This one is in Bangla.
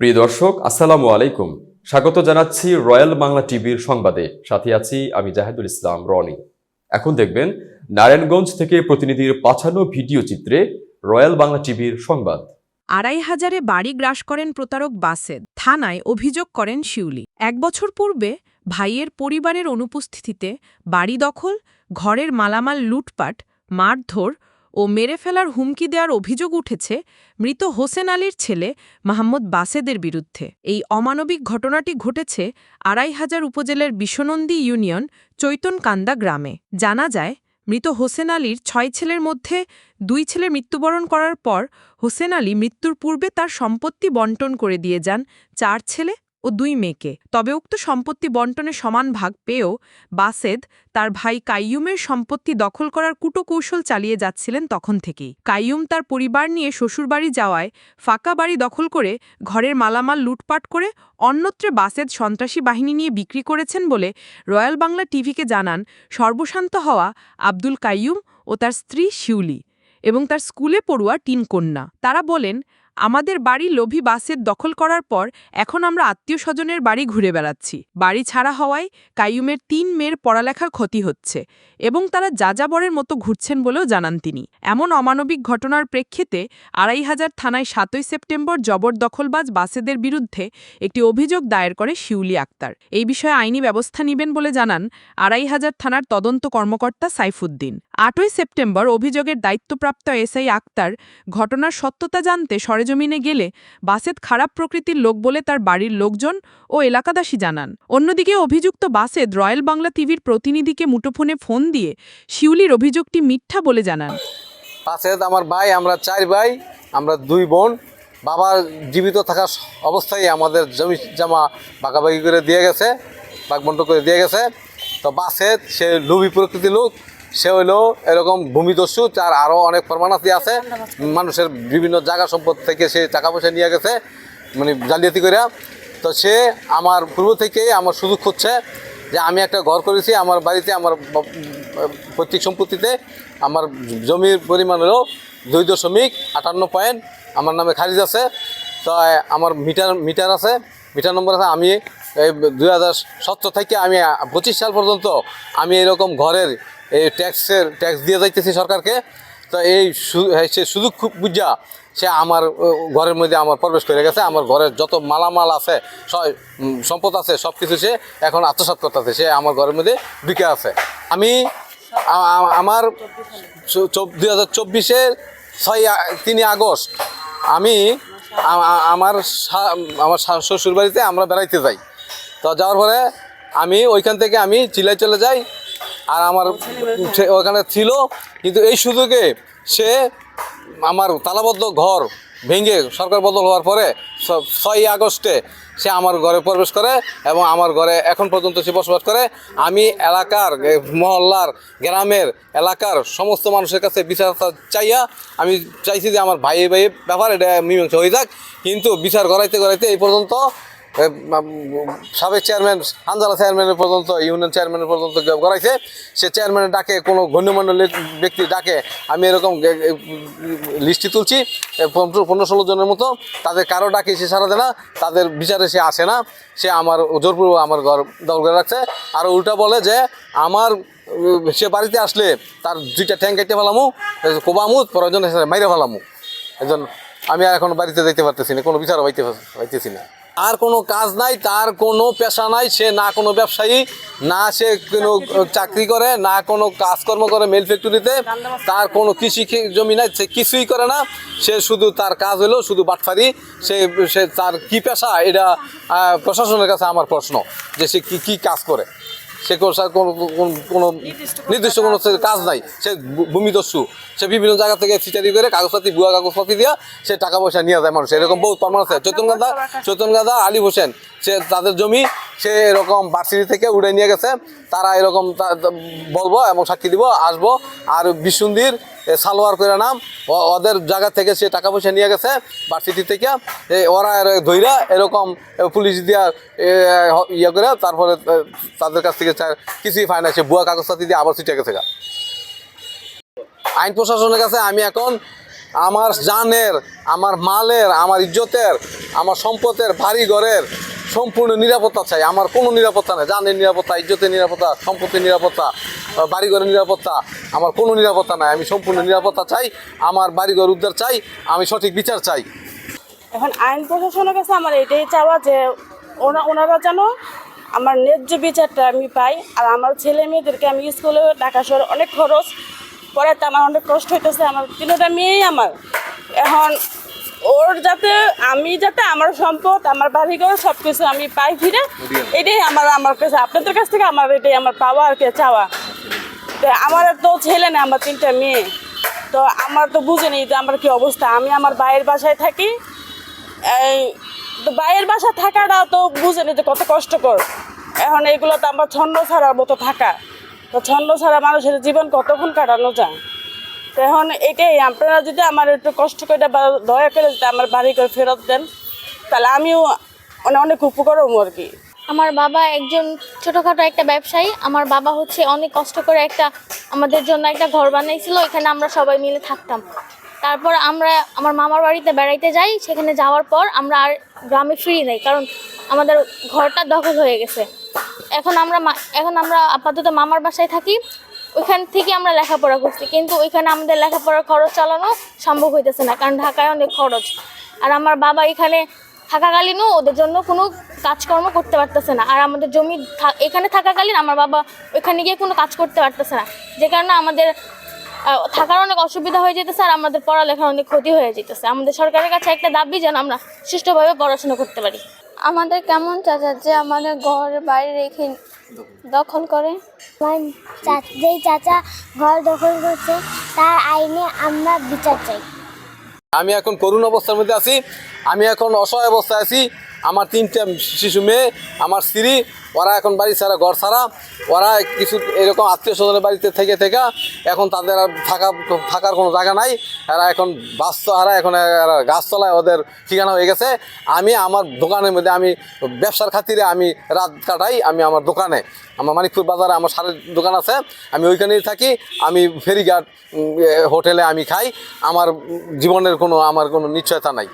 প্রিয় দর্শক, আসসালামু আলাইকুম। স্বাগত জানাচ্ছি রয়্যাল বাংলা টিভির সংবাদে। সাথে আছি আমি জাহেদুল ইসলাম রনি। এখন দেখবেন, নারায়ণগঞ্জ থেকে প্রতিনিধির পাঠানো ভিডিও চিত্রে রয়্যাল বাংলা টিভির সংবাদ। আড়াই হাজারে বাড়ি গ্রাস করেন প্রতারক বাসেদ। থানায় অভিযোগ করেন শিউলি। এক বছর পূর্বে ভাইয়ের পরিবারের অনুপস্থিতিতে বাড়ি দখল, ঘরের মালামাল লুটপাট, মারধর ও মেরে ফেলার হুমকি দেওয়ার অভিযোগ উঠেছে মৃত হোসেন আলীর ছেলে মাহমুদ বাসেদের বিরুদ্ধে। এই অমানবিক ঘটনাটি ঘটেছে আড়াই হাজার উপজেলার বিশ্বনন্দী ইউনিয়ন চৈতনকান্দা গ্রামে। জানা যায়, মৃত হোসেন আলীর ছয় ছেলের মধ্যে দুই ছেলে মৃত্যুবরণ করার পর হোসেন আলী মৃত্যুর পূর্বে তার সম্পত্তি বন্টন করে দিয়ে যান চার ছেলে ও দুই মেয়েকে। তবে উক্ত সম্পত্তি বন্টনে সমান ভাগ পেয়েও বাসেদ তার ভাই কাইয়ুমের সম্পত্তি দখল করার কুটকৌশল চালিয়ে যাচ্ছিলেন তখন থেকেই। কাইয়ুম তার পরিবার নিয়ে শ্বশুরবাড়ি যাওয়ায় ফাঁকা বাড়ি দখল করে ঘরের মালামাল লুটপাট করে অন্যত্রে বাসেদ সন্ত্রাসী বাহিনী নিয়ে বিক্রি করেছেন বলে রয়্যাল বাংলা টিভিকে জানান সর্বশান্ত হওয়া আব্দুল কাইয়ুম ও তার স্ত্রী শিউলি এবং তার স্কুলে পড়ুয়া তিন কন্যা তারা বলেন আমাদের বাড়ি লোভী বাসের দখল করার পর এখন আমরা আত্মীয় স্বজনের বাড়ি ঘুরে বেড়াচ্ছি। বাড়ি ছাড়া হওয়ায় কাইয়ুমের তিন মেয়ের পড়ালেখার ক্ষতি হচ্ছে এবং তারা যাযাবরের মতো ঘুরছেন বলেও জানান তিনি। এমন অমানবিক ঘটনার প্রেক্ষিতে আড়াই হাজার থানায় সাতই সেপ্টেম্বর জবরদখলবাজ বাসেদের বিরুদ্ধে একটি অভিযোগ দায়ের করে শিউলি আক্তার। এই বিষয়ে আইনি ব্যবস্থা নেবেন বলে জানান আড়াই হাজার থানার তদন্ত কর্মকর্তা সাইফুদ্দিন। আটই সেপ্টেম্বর অভিযোগের দায়িত্বপ্রাপ্ত এসআই আক্তার ঘটনার সত্যতা জানতে সরেজমিনে গেলে বাসেদ খারাপ প্রকৃতির লোক বলে তার বাড়ির লোকজন ও এলাকাবাসী জানান। অন্যদিকে অভিযুক্ত বাসেদ রয়্যাল বাংলা টিভির প্রতিনিধিকে মুঠোফোনে ফোন দিয়ে শিউলির অভিযোগটি মিথ্যা বলে জানান। পাশে আমার ভাই, আমরা চার ভাই, আমরা দুই বোন। বাবার জীবিত থাকা অবস্থায় আমাদের জমি জামা বাগাবাগি করে দিয়ে গেছে, বাগবন্ট করে দিয়ে গেছে। তো বাসে সে লুবি প্রকৃতির লোক সে হইল এরকম ভূমিদস্যু, তার আরও অনেক প্রমাণাতি আছে মানুষের বিভিন্ন জায়গা সম্পদ থেকে সে টাকা পয়সা নিয়ে গেছে মানে জালিয়াতি করে তো সে আমার পূর্ব থেকেই আমার সুযোগ খুঁজছে যে আমি একটা ঘর করেছি, আমার বাড়িতে, আমার পৈতৃক সম্পত্তিতে, আমার জমির পরিমাণ হলো দুই দশমিক আটান্ন পয়েন্ট, আমার নামে খারিজ আছে। তো আমার মিটার মিটার আছে, মিটার নম্বর আছে, আমি এই দুই হাজার সতেরো থেকে আমি পঁচিশ সাল পর্যন্ত আমি এরকম ঘরের এই ট্যাক্সের, ট্যাক্স দিয়ে যাইতেছি সরকারকে। তো এই সু- সুযোগ খুব বুঝা, সে আমার ঘরের মধ্যে আমার প্রবেশ করে গেছে। আমার ঘরের যত মালামাল আছে সম্পদ আছে সব কিছু সে এখন আত্মসাৎ করতেছে। সে আমার ঘরের মধ্যে ঢুকে আছে। আমি আমার দুই হাজার চব্বিশের ছয় তিনই আগস্ট, আমি আমার আমার শ্বশুর বাড়িতে আমরা বেড়াইতে যাই। তো যাওয়ার পরে আমি ওইখান থেকে আমি চিলাই চলে যাই। আর আমার ওখানে ছিল, কিন্তু এই সুযোগে সে আমার তালাবদ্ধ ঘর ভেঙে সরকার বদল হওয়ার পরে ছ- ছয়ই আগস্টে সে আমার ঘরে প্রবেশ করে এবং আমার ঘরে এখন পর্যন্ত সে বসবাস করে। আমি এলাকার মহল্লার, গ্রামের এলাকার সমস্ত মানুষের কাছে বিচার চাইয়া আমি চাইছি যে আমার ভাই ভাই ব্যাপার এটা মীমাংসা হয়ে যাক। কিন্তু বিচার গড়াইতে করাইতে এই পর্যন্ত সাবেক চেয়ারম্যান, হানজালা চেয়ারম্যানের পর্যন্ত, ইউনিয়ন চেয়ারম্যানের পর্যন্ত করাইছে সে চেয়ারম্যানের ডাকে কোনো গণ্যমান্য ব্যক্তি ডাকে, আমি এরকম লিস্টি তুলছি পনেরো ষোলো জনের মতো। তাদের কারও ডাকে সে সারা দেয় না তাদের বিচারে সে আসে না। সে আমার জোরপূর্বক আমার ঘর দখল করে রাখছে। আর উল্টা বলে যে, আমার সে বাড়িতে আসলে তার দুইটা ট্যাঙ্ক কেটে ফেলামু কোবামু প্রয়োজন মাইরে ফেলামু। একজন আমি আর এখন বাড়িতে যাইতে পারতেছি না, কোনো বিচার পাইতে পাইতেছি না। আর কোনো কাজ নাই, তার কোনো পেশা নাই, সে না কোনো ব্যবসায়ী, না সে কোনো চাকরি করে, না কোনো কাজকর্ম করে মেল ফ্যাক্টরিতে, তার কোনো কৃষি জমি নাই, সে কিছুই করে না, সে শুধু তার কাজ হলো শুধু বাটফারি, সে সে তার কি পেশা, এটা প্রশাসনের কাছে আমার প্রশ্ন, যে সে কি কি কাজ করে। সে কোনো কোনো নির্দিষ্ট কোনো কাজ নাই। সে ভূমিদস্যু। সে বিভিন্ন জায়গা থেকে ফিচারি করে কাগজপাতি বুয়া কাগজপাতি দিয়া সে টাকা পয়সা নিয়ে যায় মানুষ এরকম বহু প্রমাণ আছে। চৈতন গাদা চৈতন গাদা, আলী হোসেন, সে তাদের জমি সে এরকম বার্সিটি থেকে উড়ে নিয়ে গেছে। তারা এরকম বলব এবং সাক্ষী দিব, আসব। আর বিশুন্দির সালোয়ার করে নাম। ওদের জায়গা থেকে সে টাকা পয়সা নিয়ে গেছে ভার্সিটি থেকে। ওরা ধৈরা এরকম পুলিশ দিয়া ইয়ে করে তারপরে তাদের কাছ থেকে কিছুই ফাইন আছে বুয়া কাগজপাতি দিয়ে আবার ছিটে গেছে। আইন প্রশাসনের কাছে আমি এখন আমার জানের, আমার মালের, আমার ইজ্জতের, আমার সম্পদের বাড়ি ঘরের সম্পূর্ণ নিরাপত্তা চাই। আমার কোনো নিরাপত্তা নেই। জানের নিরাপত্তা, ইজ্জতের নিরাপত্তা, সম্পত্তির নিরাপত্তা বাড়িঘরের নিরাপত্তা, আমার কোনো নিরাপত্তা নাই। আমি সম্পূর্ণ নিরাপত্তা চাই, আমার বাড়িঘর উদ্ধার চাই, আমি সঠিক বিচার চাই। এখন আইন প্রশাসনের কাছে আমার এটাই চাওয়া যে ওনা ওনারা যেন আমার ন্যায্য বিচারটা আমি পাই। আর আমার ছেলে মেয়েদেরকে আমি স্কুলে ঢাকা শহরে অনেক খরচ পড়াতে আমার অনেক কষ্ট হইতেছে আমার তিনটা মেয়েই আমার। এখন ওর যাতে আমি যাতে আমার সম্পদ আমার বাড়ি বাড়িঘর সব কিছু আমি পাই ফিরে এটাই আমার আমার কাছে আপনাদের কাছ থেকে আমার এটাই আমার পাওয়া আর কি চাওয়া। তো আমার তো ছেলে না আমার তিনটা মেয়ে। তো আমার তো বুঝে নেই যে আমার কি অবস্থা। আমি আমার ভাইয়ের বাসায় থাকি। এই তো বাইরের বাসা থাকাটা তো বুঝে নেই যে কত কষ্টকর। এখন এগুলো তো আমার ছন্দ ছাড়ার মতো থাকা। তো ছন্দ ছাড়া মানুষের জীবন কতক্ষণ কাটানো যায়? তো এখন এটাই, আপনারা যদি আমার একটু কষ্ট করে দয়া করে যদি আমার বাড়ি করে ফেরত দেন, তাহলে আমিও মানে অনেক উপকার হব আর কি। আমার বাবা একজন ছোটোখাটো একটা ব্যবসায়ী, আমার বাবা হচ্ছে অনেক কষ্ট করে একটা আমাদের জন্য একটা ঘর বানাইছিল এখানে আমরা সবাই মিলে থাকতাম। তারপর আমরা আমার মামার বাড়িতে বেড়াইতে যাই, সেখানে যাওয়ার পর আমরা আর গ্রামে ফিরি নাই, কারণ আমাদের ঘরটা দখল হয়ে গেছে। এখন আমরা এখন আমরা আপাতত মামার বাসায় থাকি, ওইখান থেকে আমরা লেখাপড়া করছি। কিন্তু ওইখানে আমাদের লেখাপড়ার খরচ চালানো সম্ভব হইতেছে না, কারণ ঢাকায় অনেক খরচ। আর আমার বাবা এখানে থাকাকালীনও ওদের জন্য কোনো কাজকর্ম করতে পারতেছে না। আর আমাদের জমি এখানে থাকাকালীন আমার বাবা ওইখানে গিয়ে কোনো কাজ করতে পারতেছে না। যে কারণে আমাদের থাকার অনেক অসুবিধা হয়ে যেতেছে আর আমাদের পড়ালেখার অনেক ক্ষতি হয়ে যেতেছে। আমাদের সরকারের কাছে একটা দাবি যেন আমরা সুষ্ঠুভাবে পড়াশোনা করতে পারি। আমাদের কেমন চাচা যে আমাদের ঘর বাইরে রেখে দখল করে? আমার চা- যেই চাচা ঘর দখল করছে তার আইনে আমরা বিচার চাই। আমি এখন করুণ অবস্থার মধ্যে আছি আমি এখন অসহায় অবস্থায় আছি আমার তিনটা শিশু মেয়ে, আমার স্ত্রী, ওরা এখন বাড়ি ছাড়া, ঘর ছাড়া। ওরা কিছু এরকম আত্মীয় স্বজনের বাড়িতে থেকে থেকে এখন তাদের আর থাকা, থাকার কোনো জায়গা নাই। এরা এখন বাস্ত হারা এখন এরা গাছতলায় ওদের ঠিকানা হয়ে গেছে। আমি আমার দোকানের মধ্যে আমি ব্যবসার খাতিরে আমি রাত কাটাই, আমি আমার দোকানে। আমার মানিকপুর বাজারে আমার সারের দোকান আছে, আমি ওইখানেই থাকি। আমি ফেরিঘাট হোটেলে আমি খাই। আমার জীবনের কোনো, আমার কোনো নিশ্চয়তা নাই।